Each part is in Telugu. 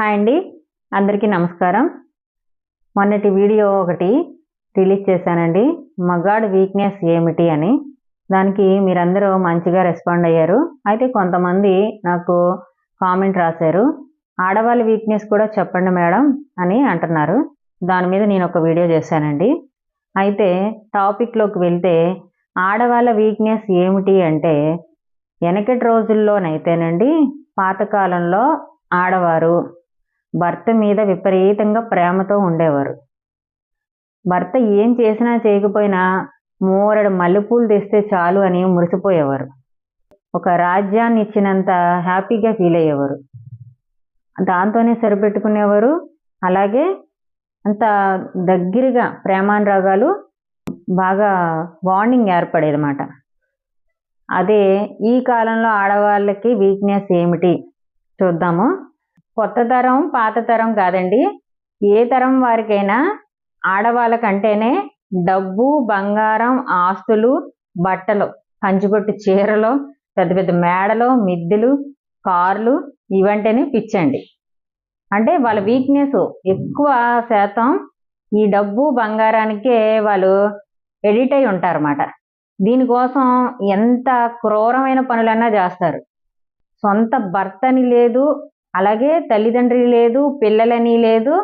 హాయ్ అండి. అందరికీ నమస్కారం. మొన్నటి వీడియో ఒకటి రిలీజ్ చేశానండి. మగాడు వీక్నెస్ ఏమిటి అని. దానికి మీరందరూ మంచిగా రెస్పాండ్ అయ్యారు. అయితే కొంతమంది నాకు కామెంట్ రాశారు. ఆడవాళ్ళ వీక్నెస్ కూడా చెప్పండి మేడం అని అంటున్నారు. దాని మీద నేను ఒక వీడియో చేశానండి. అయితే టాపిక్లోకి వెళ్తే ఆడవాళ్ళ వీక్నెస్ ఏమిటి అంటే వెనకటి రోజుల్లోనైతేనండి పాతకాలంలో ఆడవారు భర్త మీద విపరీతంగా ప్రేమతో ఉండేవారు. భర్త ఏం చేసినా చేయకపోయినా మూరడు మల్లెపూలు తెస్తే చాలు అని మురిసిపోయేవారు. ఒక రాజ్యాన్ని ఇచ్చినంత హ్యాపీగా ఫీల్ అయ్యేవారు. దాంతోనే సరిపెట్టుకునేవారు. అలాగే అంత దగ్గరగా ప్రేమానురాగాలు బాగా బాండింగ్ ఏర్పడేది అన్నమాట అదే ఈ కాలంలో ఆడవాళ్ళకి వీక్నెస్ ఏమిటి చూద్దాము. కొత్త తరం పాత తరం కాదండి. ఏ తరం వారికైనా ఆడవాళ్ళకంటేనే డబ్బు బంగారం ఆస్తులు బట్టలు కంచిపట్టు చీరలు పెద్ద పెద్ద మేడలు మిద్దెలు కార్లు ఇవంటేనే పిచ్చండి. అంటే వాళ్ళ వీక్నెస్ ఎక్కువ శాతం ఈ డబ్బు బంగారానికే వాళ్ళు ఎడిట్ అయి ఉంటారన్నమాట. దీనికోసం ఎంత క్రూరమైన పనులన్నా చేస్తారు. సొంత భర్తని లేదు అలాగే తల్లిదండ్రి లేదు పిల్లలని లేదు.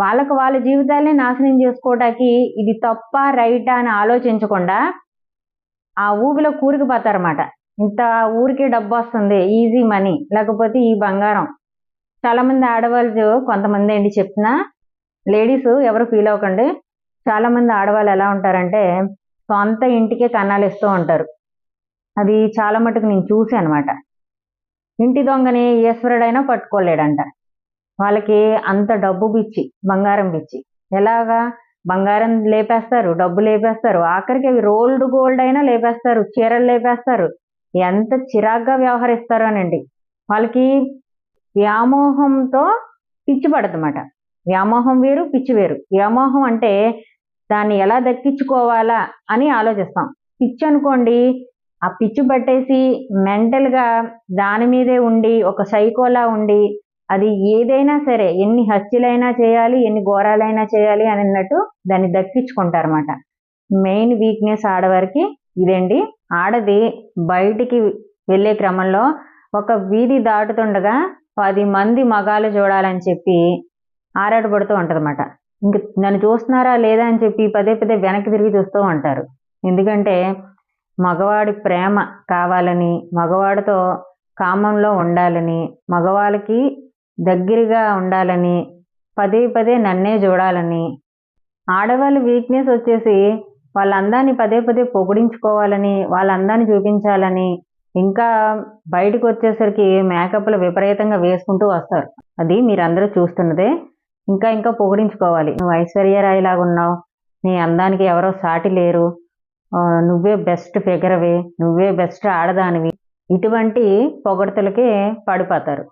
వాళ్ళకు వాళ్ళ జీవితాలే నాశనం చేసుకోవడానికి ఇది తప్ప రైటా అని ఆలోచించకుండా ఆ ఊబిలో కూరుకుపోతారన్నమాట. ఇంత ఊరికే డబ్బు వస్తుంది ఈజీ మనీ లేకపోతే ఈ బంగారం. చాలా మంది ఆడవాళ్ళు కొంతమంది ఏంటి చెప్తున్నా లేడీస్ ఎవరు ఫీల్ అవ్వకండి. చాలా మంది ఆడవాళ్ళు ఎలా ఉంటారంటే సొంత ఇంటికే కన్నాలు ఇస్తూ ఉంటారు. అది చాలా మటుకు నేను చూసాను అనమాట ఇంటి దొంగని ఈశ్వరుడైనా పట్టుకోలేడంట. వాళ్ళకి అంత డబ్బు పిచ్చి బంగారం పిచ్చి. ఎలాగా? బంగారం లేపేస్తారు డబ్బు లేపేస్తారు. ఆఖరికి అవి రోల్డ్ గోల్డ్ అయినా లేపేస్తారు చీరలు లేపేస్తారు. ఎంత చిరాగ్గా వ్యవహరిస్తారు అనండి. వాళ్ళకి వ్యామోహంతో పిచ్చి పడదన్నమాట. వ్యామోహం వేరు పిచ్చి వేరు. వ్యామోహం అంటే దాన్ని ఎలా దక్కించుకోవాలా అని ఆలోచిస్తాం. పిచ్చి అనుకోండి ఆ పిచ్చి పట్టేసి మెంటల్గా దాని మీదే ఉండి ఒక సైకోలా ఉండి అది ఏదైనా సరే ఎన్ని హత్యలైనా చేయాలి ఎన్ని ఘోరాలైనా చేయాలి అని అన్నట్టు దాన్ని దక్కించుకుంటారన్నమాట. మెయిన్ వీక్నెస్ ఆడవారికి ఇదండి. ఆడది బయటికి వెళ్ళే క్రమంలో ఒక వీధి దాటుతుండగా పది మంది మగాలు చూడాలని చెప్పి ఆరాటపడుతూ ఉంటుందన్నమాట. ఇంక నన్ను చూస్తున్నారా లేదా అని చెప్పి పదే పదే వెనక్కి తిరిగి చూస్తూ ఉంటారు. ఎందుకంటే మగవాడి ప్రేమ కావాలని మగవాడితో కామంలో ఉండాలని మగవాళ్ళకి దగ్గరగా ఉండాలని పదే పదే నన్నే చూడాలని. ఆడవాళ్ళ వీక్నెస్ వచ్చేసి వాళ్ళ అందాన్ని పదే పదే పొగిడించుకోవాలని వాళ్ళ అందాన్ని చూపించాలని ఇంకా బయటకు వచ్చేసరికి మేకప్లు విపరీతంగా వేసుకుంటూ వస్తారు. అది మీరందరూ చూస్తున్నదే. ఇంకా ఇంకా పొగిడించుకోవాలి. నువ్వు ఐశ్వర్యరాయ్ లాగా ఉన్నావు నీ అందానికి ఎవరో సాటి లేరు. నువ్వే బెస్ట్ ఫిగర్వి నువ్వే బెస్ట్ ఆడదానివి. ఇటువంటి పొగడతలకే పడిపోతారు.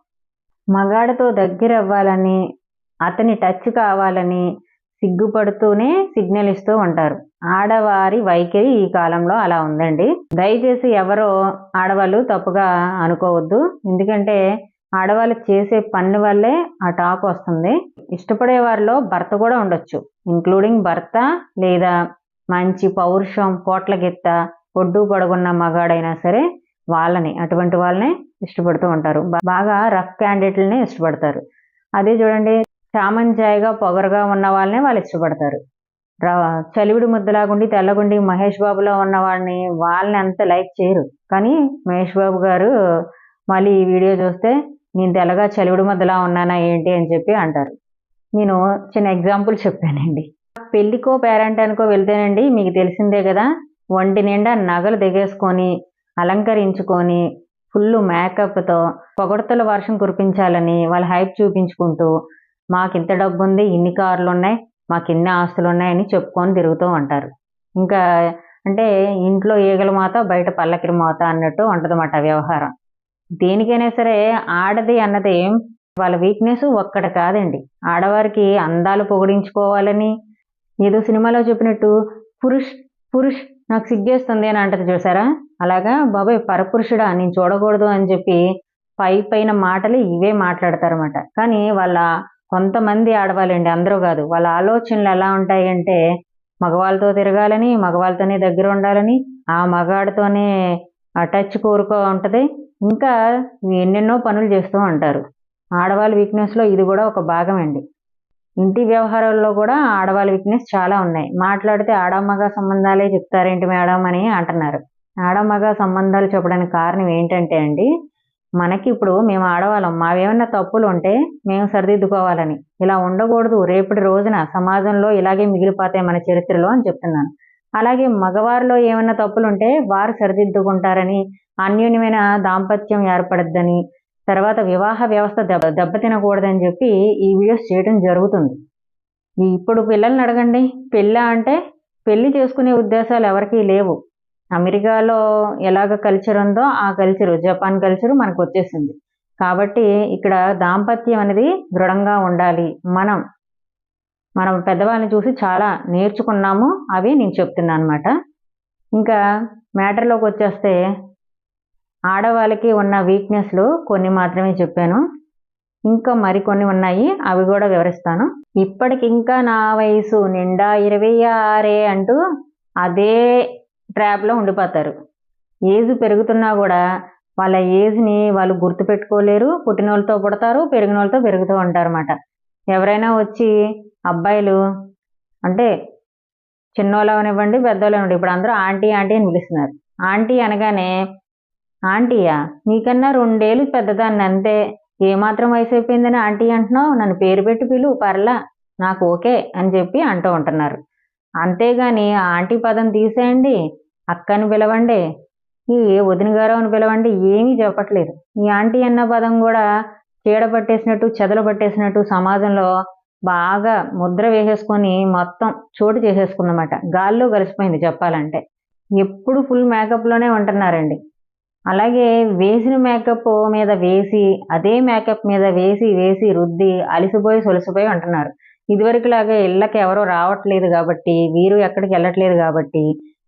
మగాడితో దగ్గర అవ్వాలని అతని టచ్ కావాలని సిగ్గుపడుతూనే సిగ్నల్ ఇస్తూ ఉంటారు. ఆడవారి వైఖరి ఈ కాలంలో అలా ఉందండి. దయచేసి ఎవరో ఆడవాళ్ళు తప్పుగా అనుకోవద్దు. ఎందుకంటే ఆడవాళ్ళు చేసే పని వల్లే ఆ టాక్ వస్తుంది. ఇష్టపడే వారిలో భర్త కూడా ఉండొచ్చు. ఇంక్లూడింగ్ భర్త లేదా మంచి పౌరుషం పోట్ల గిత్త ఒడ్డు పొడగున్న మగాడైనా సరే వాళ్ళని అటువంటి వాళ్ళనే ఇష్టపడుతూ ఉంటారు. బాగా రఫ్ క్యాండిడేట్లని ఇష్టపడతారు. అదే చూడండి చామంచాయిగా పొగరుగా ఉన్న వాళ్ళనే వాళ్ళు ఇష్టపడతారు. చలివిడి ముద్దలాగుండి తెల్లగుండి మహేష్ బాబులో ఉన్న వాళ్ళని వాళ్ళని అంత లైక్ చేయరు. కానీ మహేష్ బాబు గారు మళ్ళీ ఈ వీడియో చూస్తే నేను తెల్లగా చలివిడి ముద్దలా ఉన్నానా ఏంటి? అని చెప్పి అంటారు. నేను చిన్న ఎగ్జాంపుల్ చెప్పానండి. పెళ్ళికో పేరంటానికో వెళ్తేనండి మీకు తెలిసిందే కదా. ఒంటి నిండా నగలు దిగేసుకొని అలంకరించుకొని ఫుల్ మేకప్తో పొగడతల వర్షం కురిపించాలని వాళ్ళ హైప్ చూపించుకుంటూ మాకు ఇంత డబ్బు ఉంది ఇన్ని కార్లు ఉన్నాయి మాకు ఇన్ని ఆస్తులు ఉన్నాయని చెప్పుకొని తిరుగుతూ ఉంటారు. ఇంకా అంటే ఇంట్లో ఈగల మాత బయట పల్లకిరి మాత అన్నట్టు ఉంటుందన్నమాట వ్యవహారం. దేనికైనా సరే ఆడది అన్నది వాళ్ళ వీక్నెస్ ఒక్కటి కాదండి. ఆడవారికి అందాలు పొగిడించుకోవాలని ఏదో సినిమాలో చెప్పినట్టు పురుష్ పురుష్ నాకు సిగ్గేస్తుంది అని అంటది చూసారా? అలాగా బాబాయ్ పరపురుషుడా నేను చూడకూడదు అని చెప్పి పై పైన మాటలు ఇవే మాట్లాడతారన్నమాట. కానీ వాళ్ళ కొంతమంది ఆడవాళ్ళండి అందరూ కాదు. వాళ్ళ ఆలోచనలు ఎలా ఉంటాయి అంటే మగవాళ్ళతో తిరగాలని మగవాళ్ళతోనే దగ్గర ఉండాలని ఆ మగాడితోనే టచ్ కోరుకో ఉంటుంది. ఇంకా ఎన్నెన్నో పనులు చేస్తూ ఉంటారు. ఆడవాళ్ళ వీక్నెస్లో ఇది కూడా ఒక భాగం అండి. ఇంటి వ్యవహారాల్లో కూడా ఆడవాళ్ళ వీక్నెస్ చాలా ఉన్నాయి. మాట్లాడితే ఆడమ్మగా సంబంధాలే చెప్తారేంటి మేడం అని అంటున్నారు. ఆడమ్మగా సంబంధాలు చెప్పడానికి కారణం ఏంటంటే అండి మనకి ఇప్పుడు మేము ఆడవాళ్ళం మావేమన్నా తప్పులు ఉంటే మేము సరిదిద్దుకోవాలని. ఇలా ఉండకూడదు రేపటి రోజున సమాజంలో ఇలాగే మిగిలిపోతాయి మన చరిత్రలో అని చెప్తున్నాను. అలాగే మగవారిలో ఏమైనా తప్పులు ఉంటే వారు సరిదిద్దుకుంటారని అన్యోన్యమైన దాంపత్యం ఏర్పడద్దని తర్వాత వివాహ వ్యవస్థ దెబ్బ దెబ్బతినకూడదని చెప్పి ఈ వీడియోస్ చేయడం జరుగుతుంది. ఇప్పుడు పిల్లల్ని అడగండి. పెళ్ళ అంటే పెళ్ళి చేసుకునే ఉద్దేశాలు ఎవరికీ లేవు. అమెరికాలో ఎలాగ కల్చర్ ఉందో ఆ కల్చరు జపాన్ కల్చరు మనకు వచ్చేసింది. కాబట్టి ఇక్కడ దాంపత్యం అనేది దృఢంగా ఉండాలి. మనం మనం పెద్దవాళ్ళని చూసి చాలా నేర్చుకున్నాము. అవి నేను చెప్తున్నాను అనమాట ఇంకా మ్యాటర్లోకి వచ్చేస్తే ఆడవాళ్ళకి ఉన్న వీక్నెస్లు కొన్ని మాత్రమే చెప్పాను. ఇంకా మరికొన్ని ఉన్నాయి అవి కూడా వివరిస్తాను. ఇప్పటికి ఇంకా నా వయసు నిండా ఇరవై ఆరే అంటూ అదే ట్రాప్లో ఉండిపోతారు. ఏజ్ పెరుగుతున్నా కూడా వాళ్ళ ఏజ్ని వాళ్ళు గుర్తుపెట్టుకోలేరు. పుట్టిన వాళ్ళతో పుడతారు పెరిగిన వాళ్ళతో పెరుగుతూ ఉంటారు అన్నమాట ఎవరైనా వచ్చి అబ్బాయిలు అంటే చిన్నోళ్ళు అవనివ్వండి పెద్దోళ్ళు ఇప్పుడు అందరూ ఆంటీ ఆంటీ అని పిలుస్తున్నారు. ఆంటీ అనగానే ఆంటీయా నీకన్నా రెండేళ్ళు పెద్దదాన్ని అంతే ఏమాత్రం వయసు అయిపోయిందని ఆంటీ అంటున్నావు? నన్ను పేరు పెట్టి పిలు పర్లా. నాకు ఓకే అని చెప్పి అంటూ ఉంటున్నారు. అంతేగాని ఆ ఆంటీ పదం తీసేయండి అక్కని పిలవండి. ఈ వదిన గారు అని పిలవండి ఏమీ చెప్పట్లేదు. ఈ ఆంటీ అన్న పదం కూడా చీడ పట్టేసినట్టు చెదలు పట్టేసినట్టు సమాజంలో బాగా ముద్ర వేసేసుకొని మొత్తం చోటు చేసేసుకుందన్నమాట. గాల్లో కలిసిపోయింది చెప్పాలంటే. ఎప్పుడు ఫుల్ మేకప్లోనే ఉంటున్నారండి. అలాగే వేసిన మేకప్ మీద వేసి అదే మేకప్ మీద వేసి వేసి రుద్ది అలిసిపోయి సొలిసిపోయి అంటున్నారు. ఇదివరకులాగా ఇళ్ళకి ఎవరో రావట్లేదు కాబట్టి వీరు ఎక్కడికి వెళ్ళట్లేదు కాబట్టి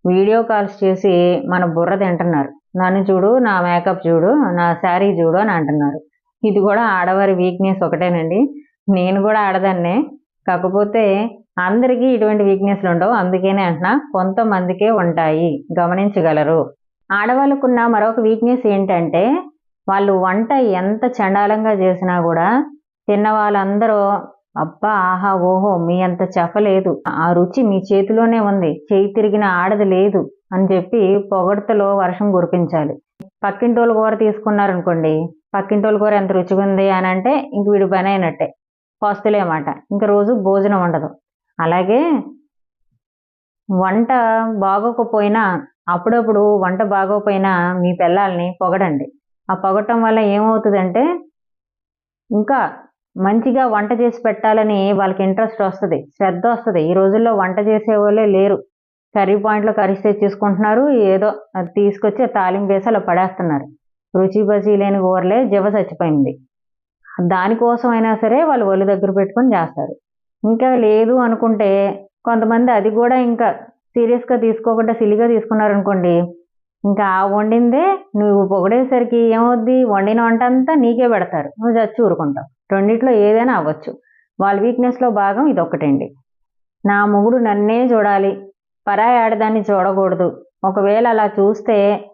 వీడియో కాల్స్ చేసి మన బుర్ర తింటున్నారు. నన్ను చూడు నా మేకప్ చూడు నా శారీ చూడు అని అంటున్నారు. ఇది కూడా ఆడవారి వీక్నెస్ ఒకటేనండి. నేను కూడా ఆడదాన్నే. కాకపోతే అందరికీ ఇటువంటి వీక్నెస్లు ఉండవు. అందుకనే అంటున్నా కొంతమందికే ఉంటాయి. గమనించగలరు. ఆడవాళ్ళకున్న మరొక వీక్నెస్ ఏంటంటే వాళ్ళు వంట ఎంత చండాలంగా చేసినా కూడా తిన్న వాళ్ళందరూ అబ్బా ఆహా ఓహో మీ అంత చెప్పలేదు ఆ రుచి మీ చేతిలోనే ఉంది. చేయి తిరిగిన ఆడది లేదు. అని చెప్పి పొగడ్తలో వర్షం కురిపించాలి. పక్కింటోళ్ళు కూర తీసుకున్నారనుకోండి పక్కింటోళ్ళు కూర ఎంత రుచిగా ఉంది? అని అంటే ఇంక వీడి పని అయినట్టే. పోస్తులేమాట ఇంక రోజు భోజనం ఉండదు. అలాగే వంట బాగోకపోయినా అప్పుడప్పుడు వంట బాగోకపోయినా మీ పిల్లల్ని పొగడండి. ఆ పొగటం వల్ల ఏమవుతుందంటే ఇంకా మంచిగా వంట చేసి పెట్టాలని వాళ్ళకి ఇంట్రెస్ట్ వస్తుంది శ్రద్ధ వస్తుంది. ఈ రోజుల్లో వంట చేసే వాళ్ళే లేరు. కర్రీ పాయింట్లో కర్రీస్ తెచ్చేసుకుంటున్నారు ఏదో అది తీసుకొచ్చి తాలింపు వేసి అలా పడేస్తున్నారు. రుచి బసి లేని కూరలే జీవ చచ్చిపోయింది. దానికోసం అయినా సరే వాళ్ళు ఒళ్ళు దగ్గర పెట్టుకొని చేస్తారు. ఇంకా లేదు అనుకుంటే కొంతమంది అది కూడా ఇంకా సీరియస్గా తీసుకోకుండా సిలిగా తీసుకున్నారనుకోండి ఇంకా ఆ వండిందే నువ్వు పొగిడేసరికి ఏమవుద్ది? వండిన వంట అంతా నీకే పెడతారు. నువ్వు చచ్చి ఊరుకుంటావు. రెండిట్లో ఏదైనా అవ్వచ్చు. వాళ్ళ వీక్నెస్లో భాగం ఇది ఒకటండి నా మొగుడు నన్నే చూడాలి. పరాయి ఆడదాన్ని చూడకూడదు. ఒకవేళ అలా చూస్తే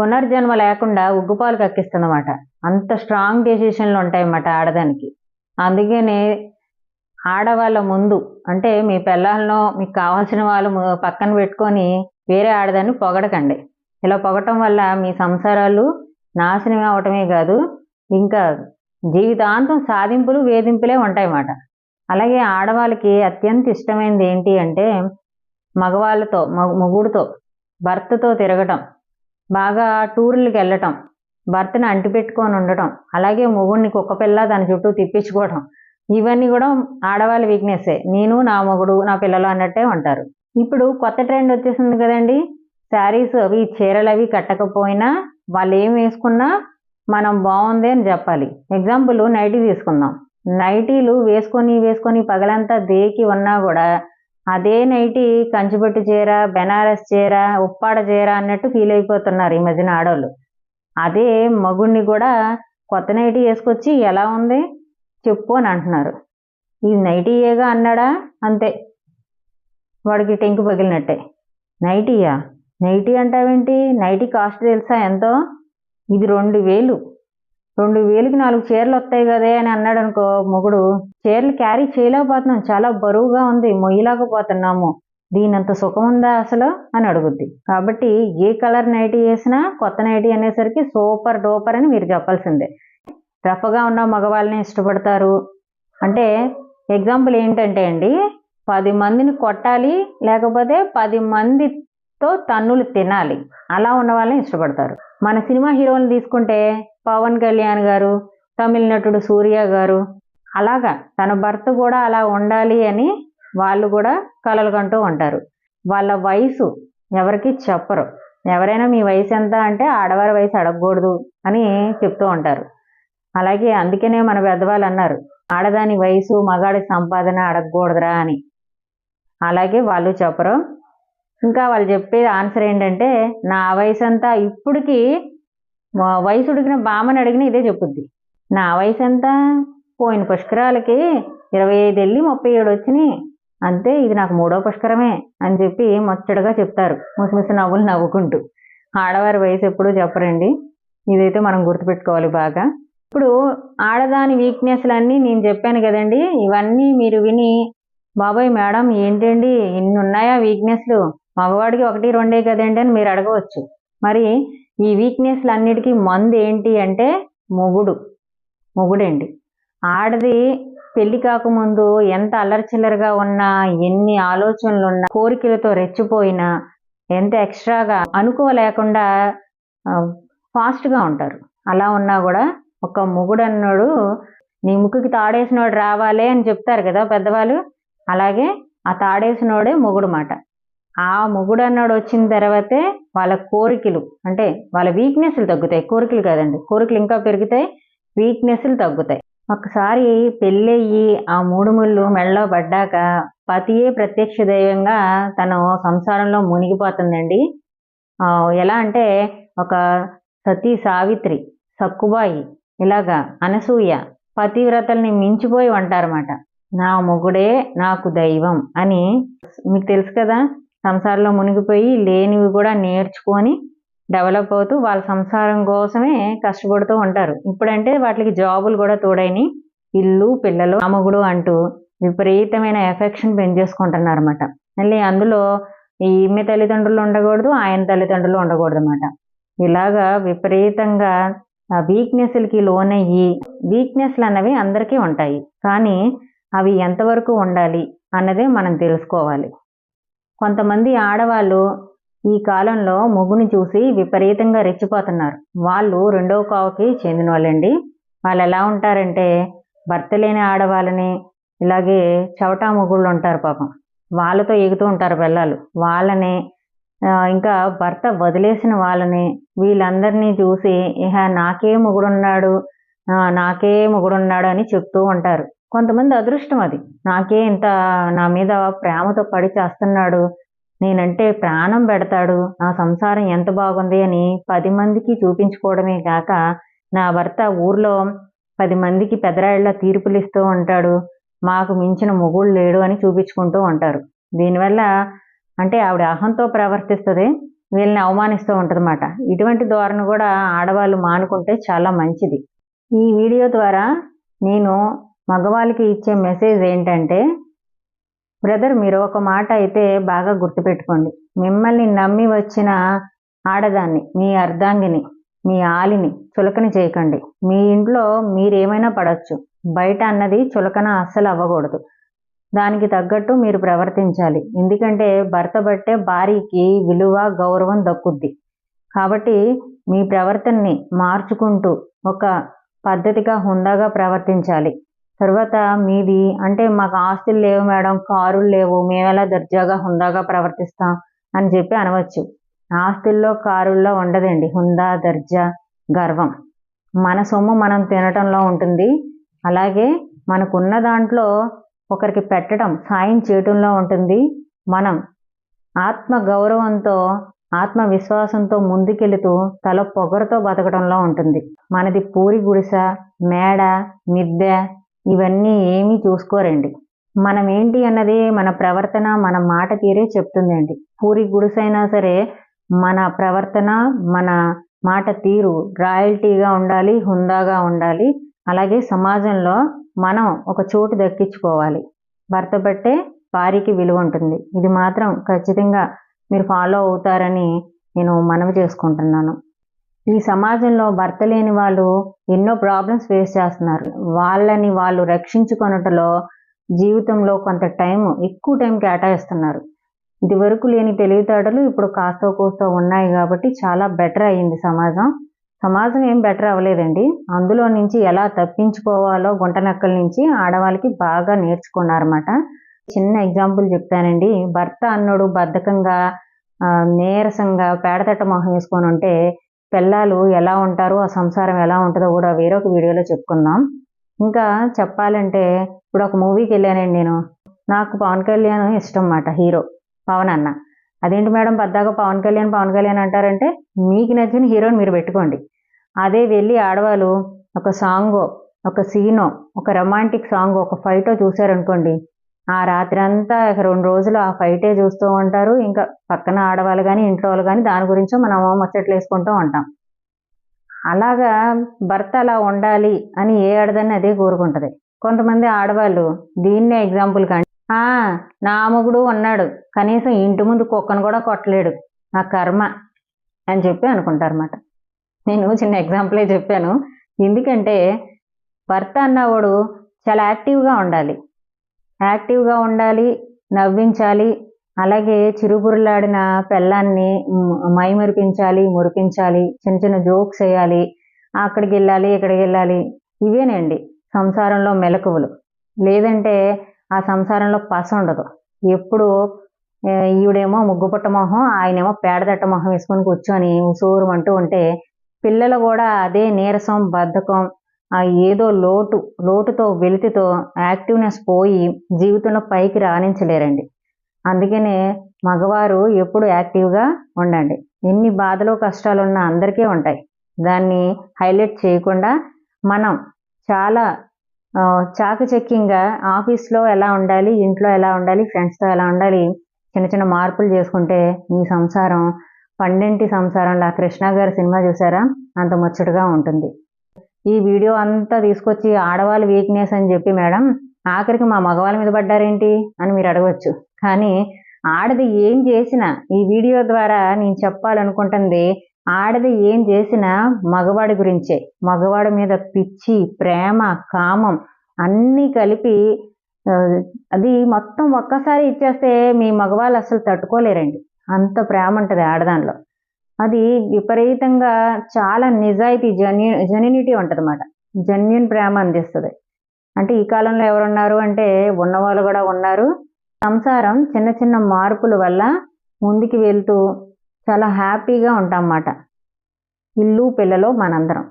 పునర్జన్మ లేకుండా ఉగ్గుపాలు కక్కిస్తుందన్నమాట. అంత స్ట్రాంగ్ డెసిషన్లు ఉంటాయన్నమాట ఆడదానికి. అందుకనే ఆడవాళ్ళ ముందు. అంటే మీ పిల్లలను మీకు కావాల్సిన వాళ్ళు పక్కన పెట్టుకొని వేరే ఆడదాన్ని పొగడకండి. ఇలా పొగటం వల్ల మీ సంసారాలు నాశనం అవటమే కాదు ఇంకా జీవితాంతం సాధింపులు వేధింపులే ఉంటాయన్నమాట. అలాగే ఆడవాళ్ళకి అత్యంత ఇష్టమైనది ఏంటి అంటే మగవాళ్ళతో మగుడితో భర్తతో తిరగటం బాగా టూర్లకు వెళ్ళటం భర్తను అంటిపెట్టుకొని ఉండటం అలాగే మొగుడిని కుక్కపిల్ల దాని చుట్టూ తిప్పించుకోవటం ఇవన్నీ కూడా ఆడవాళ్ళ వీక్నెస్సే నేను నా మొగుడు నా పిల్లలు అన్నట్టే ఉంటారు. ఇప్పుడు కొత్త ట్రెండ్ వచ్చేసింది కదండి. శారీస్ అవి చీరలు అవి కట్టకపోయినా వాళ్ళు ఏం వేసుకున్నా మనం బాగుంది అని చెప్పాలి. ఎగ్జాంపుల్ నైటీ తీసుకుందాం. నైటీలు వేసుకొని వేసుకొని పగలంతా దేకి ఉన్నా కూడా అదే నైటీ కంచిపట్టు చీర బెనారస్ చీర ఉప్పాడ చీర అన్నట్టు ఫీల్ అయిపోతున్నారు ఈ మధ్యన ఆడవాళ్ళు అదే మగుడిని కూడా కొత్త నైటీ వేసుకొచ్చి ఎలా ఉంది? చెప్పు అని అంటున్నారు. ఇది నైటీయేగా అన్నాడా? అంతే. వాడికి టెంకు పగిలినట్టే. నైటీయా నైటీ అంటావేంటి? నైటీ కాస్ట్ తెలుసా ఎంతో? ఇది రెండు వేలు. రెండు వేలుకి నాలుగు చీరలు వస్తాయి కదే అని అన్నాడు అనుకో మొగుడు. చీరలు క్యారీ చేయలేకపోతున్నాం. చాలా బరువుగా ఉంది. మొయ్యలేకపోతున్నాము. దీనంత సుఖం ఉందా అసలు? అని అడుగుద్ది. కాబట్టి ఏ కలర్ నైటీ వేసినా కొత్త నైటీ అనేసరికి సూపర్ డూపర్ అని మీరు చెప్పాల్సిందే. రఫ్గా ఉన్న మగవాళ్ళని ఇష్టపడతారు. అంటే ఎగ్జాంపుల్ ఏంటంటే అండి పది మందిని కొట్టాలి లేకపోతే పది మందితో తన్నులు తినాలి. అలా ఉన్న వాళ్ళని ఇష్టపడతారు. మన సినిమా హీరోని తీసుకుంటే పవన్ కళ్యాణ్ గారు తమిళ నటుడు సూర్య గారు అలాగా తన భర్త కూడా అలా ఉండాలి అని వాళ్ళు కూడా కలలు కంటూ ఉంటారు. వాళ్ళ వయసు ఎవరికి చెప్పరు. ఎవరైనా మీ వయసు ఎంత అంటే ఆడవారి వయసు అడగకూడదు అని చెప్తూ ఉంటారు. అలాగే అందుకనే మన పెద్దవాళ్ళు అన్నారు ఆడదాని వయసు మగాడి సంపాదన అడగకూడదురా అని. అలాగే వాళ్ళు చెప్పరు. ఇంకా వాళ్ళు చెప్పేది ఆన్సర్ ఏంటంటే నా వయసు అంతా ఇప్పటికి వయసు ఉడికిన బామ్మని అడిగిన ఇదే చెప్పుద్ది. నా వయసు అంతా పోయిన పుష్కరాలకి ఇరవై ఐదు వెళ్ళి ముప్పై ఏడు వచ్చినాయి. అంతే ఇది నాకు మూడో పుష్కరమే అని చెప్పి ముచ్చటగా చెప్తారు. ముసిముసి నవ్వులు నవ్వుకుంటూ. ఆడవారి వయసు ఎప్పుడూ చెప్పరండి. ఇదైతే మనం గుర్తుపెట్టుకోవాలి బాగా. ఇప్పుడు ఆడదాని వీక్నెస్లన్నీ నేను చెప్పాను కదండి ఇవన్నీ మీరు విని బాబాయ్ మేడం ఏంటండి? ఇన్ని ఉన్నాయా వీక్నెస్లు? మగవాడికి ఒకటి రెండే కదండి అని మీరు అడగవచ్చు. మరి ఈ వీక్నెస్లు అన్నిటికీ మందు ఏంటి అంటే మొగుడు మొగుడండి. ఆడది పెళ్ళి కాకముందు ఎంత అల్లరిచిల్లరగా ఉన్నా ఎన్ని ఆలోచనలు ఉన్నా కోరికలతో రెచ్చిపోయినా ఎంత ఎక్స్ట్రాగా అనుకోలేకుండా ఫాస్ట్గా ఉంటారు. అలా ఉన్నా కూడా ఒక మొగుడు అన్నాడు నీ ముక్కుకి తాడేసినోడు రావాలే అని చెప్తారు కదా పెద్దవాళ్ళు. అలాగే ఆ తాడేసినోడే మొగుడు మాట. ఆ మొగుడు అన్నాడు వచ్చిన తర్వాతే వాళ్ళ కోరికలు అంటే వాళ్ళ వీక్నెస్లు తగ్గుతాయి. కోరికలు కాదండి కోరికలు ఇంకా పెరుగుతాయి వీక్నెస్లు తగ్గుతాయి. ఒకసారి పెళ్ళయ్యి ఆ మూడు ముళ్ళు మెళ్ళలో పడ్డాక పతియే ప్రత్యక్ష దైవంగా తను సంసారంలో మునిగిపోతుందండి. ఎలా అంటే ఒక సతీ సావిత్రి సక్కుబాయి ఇలాగా అనసూయ పతివ్రతల్ని మించిపోయి ఉంటారన్నమాట. నా మొగుడే నాకు దైవం అని మీకు తెలుసు కదా సంసారంలో మునిగిపోయి లేనివి కూడా నేర్చుకొని డెవలప్ అవుతూ వాళ్ళ సంసారం కోసమే కష్టపడుతూ ఉంటారు. ఇప్పుడంటే వాటికి జాబులు కూడా తోడైని ఇల్లు పిల్లలు అమ్మగుడు అంటూ విపరీతమైన ఎఫెక్షన్ పెంచేసుకుంటున్నారు అనమాట మళ్ళీ అందులో ఈమె తల్లిదండ్రులు ఉండకూడదు ఆయన తల్లిదండ్రులు ఉండకూడదు అనమాట ఇలాగా విపరీతంగా ఆ వీక్నెస్లకి లోనయ్యి వీక్నెస్లు అన్నవి అందరికీ ఉంటాయి. కానీ అవి ఎంతవరకు ఉండాలి అన్నదే మనం తెలుసుకోవాలి. కొంతమంది ఆడవాళ్ళు ఈ కాలంలో మొగ్గుని చూసి విపరీతంగా రెచ్చిపోతున్నారు. వాళ్ళు రెండవ కావుకి చెందిన వాళ్ళండి వాళ్ళు ఎలా ఉంటారంటే భర్త లేని ఆడవాళ్ళని ఇలాగే చవటా మొగుళ్ళు ఉంటారు పాపం. వాళ్ళతో ఎగుతూ ఉంటారు పిల్లలు. వాళ్ళని ఇంకా భర్త వదిలేసిన వాళ్ళని వీళ్ళందరినీ చూసి ఇహ నాకే మొగుడున్నాడు నాకే మొగుడున్నాడు అని చెప్తూ ఉంటారు. కొంతమంది అదృష్టం అది. నాకే ఇంత నా మీద ప్రేమతో పడి చేస్తున్నాడు నేనంటే ప్రాణం పెడతాడు నా సంసారం ఎంత బాగుంది అని పది మందికి చూపించుకోవడమే కాక నా భర్త ఊర్లో పది మందికి పెదరాళ్ళ తీర్పులు ఇస్తూ ఉంటాడు మాకు మించిన మొగుడు లేడు అని చూపించుకుంటూ ఉంటారు. దీనివల్ల అంటే ఆవిడ అహంతో ప్రవర్తిస్తుంది వీళ్ళని అవమానిస్తూ ఉంటుందన్నమాట. ఇటువంటి ధోరణి కూడా ఆడవాళ్ళు మానుకుంటే చాలా మంచిది. ఈ వీడియో ద్వారా నేను మగవాళ్ళకి ఇచ్చే మెసేజ్ ఏంటంటే బ్రదర్ మీరు ఒక మాట అయితే బాగా గుర్తుపెట్టుకోండి. మిమ్మల్ని నమ్మి వచ్చిన ఆడదాన్ని మీ అర్ధాంగిని మీ ఆలిని చులకన చేయకండి. మీ ఇంట్లో మీరేమైనా పడవచ్చు బయట అన్నది చులకన అస్సలు అవ్వకూడదు. దానికి తగ్గట్టు మీరు ప్రవర్తించాలి. ఎందుకంటే భర్త బట్టే భార్యకి విలువ గౌరవం దక్కుద్ది. కాబట్టి మీ ప్రవర్తనని మార్చుకుంటూ ఒక పద్ధతిగా హుందాగా ప్రవర్తించాలి. తర్వాత మీది అంటే మాకు ఆస్తులు లేవు మేడం కారులు లేవు మేము ఎలా దర్జాగా హుందాగా ప్రవర్తిస్తాం అని చెప్పి అనవచ్చు. ఆస్తుల్లో కారుల్లో ఉండదండి. హుందా దర్జా గర్వం. మన సొమ్ము మనం తినటంలో ఉంటుంది. అలాగే మనకున్న దాంట్లో ఒకరికి పెట్టడం సాయం చేయటంలో ఉంటుంది. మనం ఆత్మ గౌరవంతో ఆత్మవిశ్వాసంతో ముందుకెళుతూ తల పొగరుతో బతకడంలో ఉంటుంది. మనది పూరి గుడిస మేడ మిద్దె ఇవన్నీ ఏమీ చూసుకోరండి. మనం ఏంటి అన్నది మన ప్రవర్తన మన మాట తీరే చెప్తుందండి. పూరి గుడిసైనా సరే మన ప్రవర్తన మన మాట తీరు రాయల్టీగా ఉండాలి హుందాగా ఉండాలి. అలాగే సమాజంలో మనం ఒక చోటు దక్కించుకోవాలి. భర్త బట్టే భార్యకి విలువ ఉంటుంది. ఇది మాత్రం ఖచ్చితంగా మీరు ఫాలో అవుతారని నేను మనవి చేసుకుంటున్నాను. ఈ సమాజంలో భర్త లేని వాళ్ళు ఎన్నో ప్రాబ్లమ్స్ ఫేస్ చేస్తున్నారు. వాళ్ళని వాళ్ళు రక్షించుకొనుటలో జీవితంలో కొంత టైం ఎక్కువ టైం కేటాయిస్తున్నారు. ఇది వరకు లేని తెలివితేటలు ఇప్పుడు కాస్త కూస్తో ఉన్నాయి కాబట్టి చాలా బెటర్ అయ్యింది సమాజం. సమాజం ఏం బెటర్ అవ్వలేదండి. అందులో నుంచి ఎలా తప్పించుకోవాలో గుంటనక్కల నుంచి ఆడవాళ్ళకి బాగా నేర్చుకున్నారన్నమాట. చిన్న ఎగ్జాంపుల్ చెప్తానండి. భర్త అన్నోడు బద్ధకంగా నీరసంగా పేడతట్ట మొహం వేసుకొని ఉంటే పిల్లలు ఎలా ఉంటారు ఆ సంసారం ఎలా ఉంటుందో కూడా వేరొక వీడియోలో చెప్పుకుందాం. ఇంకా చెప్పాలంటే ఇప్పుడు ఒక మూవీకి వెళ్ళానండి నేను. నాకు పవన్ కళ్యాణ్ ఇష్టం అన్నమాట హీరో పవన్ అన్న. అదేంటి మేడం పద్దాక పవన్ కళ్యాణ్ పవన్ కళ్యాణ్ అంటారంటే మీకు నచ్చిన హీరోని మీరు పెట్టుకోండి. అదే వెళ్ళి ఆడవాళ్ళు ఒక సాంగ్ ఒక సీనో ఒక రొమాంటిక్ సాంగ్ ఒక ఫైటో చూశారనుకోండి ఆ రాత్రి అంతా రెండు రోజులు ఆ ఫైటే చూస్తూ ఉంటారు. ఇంకా పక్కన ఆడవాళ్ళు కానీ ఇంట్లో వాళ్ళు కానీ దాని గురించో మనం ముచ్చట్లు వేసుకుంటూ ఉంటాం. అలాగా భర్త అలా ఉండాలి అని ఏ ఆడదని అదే కోరుకుంటుంది. కొంతమంది ఆడవాళ్ళు దీన్నే ఎగ్జాంపుల్ కానీ "ఆ, నా మొగుడు ఉన్నాడు కనీసం ఇంటి ముందు కుక్కను కూడా కొట్టలేడు నా కర్మ అని చెప్పి అనుకుంటారన్నమాట. నేను చిన్న ఎగ్జాంపులే చెప్పాను. ఎందుకంటే భర్త అన్నవాడు చాలా యాక్టివ్గా ఉండాలి. యాక్టివ్గా ఉండాలి నవ్వించాలి అలాగే చిరుబురులాడిన పెళ్ళాన్ని మ్, మైమరిపించాలి మురిపించాలి చిన్న చిన్న జోక్స్ వేయాలి అక్కడికి వెళ్ళాలి ఇక్కడికి వెళ్ళాలి ఇవేనండి సంసారంలో మెలకువలు. లేదంటే ఆ సంసారంలో పస ఉండదు. ఎప్పుడు ఈవిడేమో ముగ్గుపుట్ట మొహం ఆయనేమో పేడదట్ట మొహం వేసుకొని కూర్చొని ఉసూరుమంటూ ఉంటే పిల్లలు కూడా అదే నీరసం బద్ధకం ఆ ఏదో లోటు లోటుతో వెలితితో యాక్టివ్నెస్ పోయి జీవితంలో పైకి రాణించలేరండి. అందుకనే మగవారు ఎప్పుడు యాక్టివ్గా ఉండండి. ఎన్ని బాధలు కష్టాలు ఉన్నా అందరికీ ఉంటాయి. దాన్ని హైలైట్ చేయకుండా మనం చాలా చాకచక్యంగా ఆఫీస్లో ఎలా ఉండాలి ఇంట్లో ఎలా ఉండాలి ఫ్రెండ్స్తో ఎలా ఉండాలి చిన్న చిన్న మార్పులు చేసుకుంటే మీ సంసారం పండింటి సంసారంలా కృష్ణ గారి సినిమా చూసారా? అంత ముచ్చటగా ఉంటుంది. ఈ వీడియో అంతా తీసుకొచ్చి ఆడవాళ్ళ వీక్నెస్ అని చెప్పి మేడం ఆఖరికి మా మగవాళ్ళ మీద పడ్డారేంటి? అని మీరు అడగవచ్చు కానీ ఆడది ఏం చేసినా ఈ వీడియో ద్వారా నేను చెప్పాలనుకుంటుంది ఆడది ఏం చేసినా మగవాడి గురించే. మగవాడి మీద పిచ్చి ప్రేమ కామం అన్నీ కలిపి అది మొత్తం ఒక్కసారి ఇచ్చేస్తే మీ మగవాళ్ళు అసలు తట్టుకోలేరండి. అంత ప్రేమ ఉంటుంది ఆడదానిలో. అది విపరీతంగా చాలా నిజాయితీ జెన్యు జెన్యునిటీ ఉంటుంది అన్నమాట జెన్యున్ ప్రేమ అందిస్తుంది. అంటే ఈ కాలంలో ఎవరున్నారు అంటే ఉన్నవాళ్ళు కూడా ఉన్నారు. సంసారం చిన్న చిన్న మార్పుల వల్ల ముందుకు వెళ్తూ చాలా హ్యాపీగా ఉంటాం అన్నమాట ఇల్లు పిల్లలు మనందరం.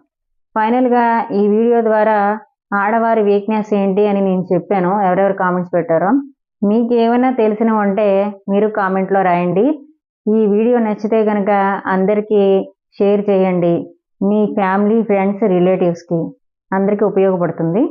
ఫైనల్గా ఈ వీడియో ద్వారా ఆడవారి వీక్నెస్ ఏంటి అని నేను చెప్పాను. ఎవరెవరు కామెంట్స్ పెట్టారో మీకేమైనా తెలిసిన ఉంటే మీరు కామెంట్లో రాయండి. ఈ వీడియో నచ్చితే కనుక అందరికీ షేర్ చేయండి. మీ ఫ్యామిలీ ఫ్రెండ్స్ రిలేటివ్స్కి అందరికీ ఉపయోగపడుతుంది.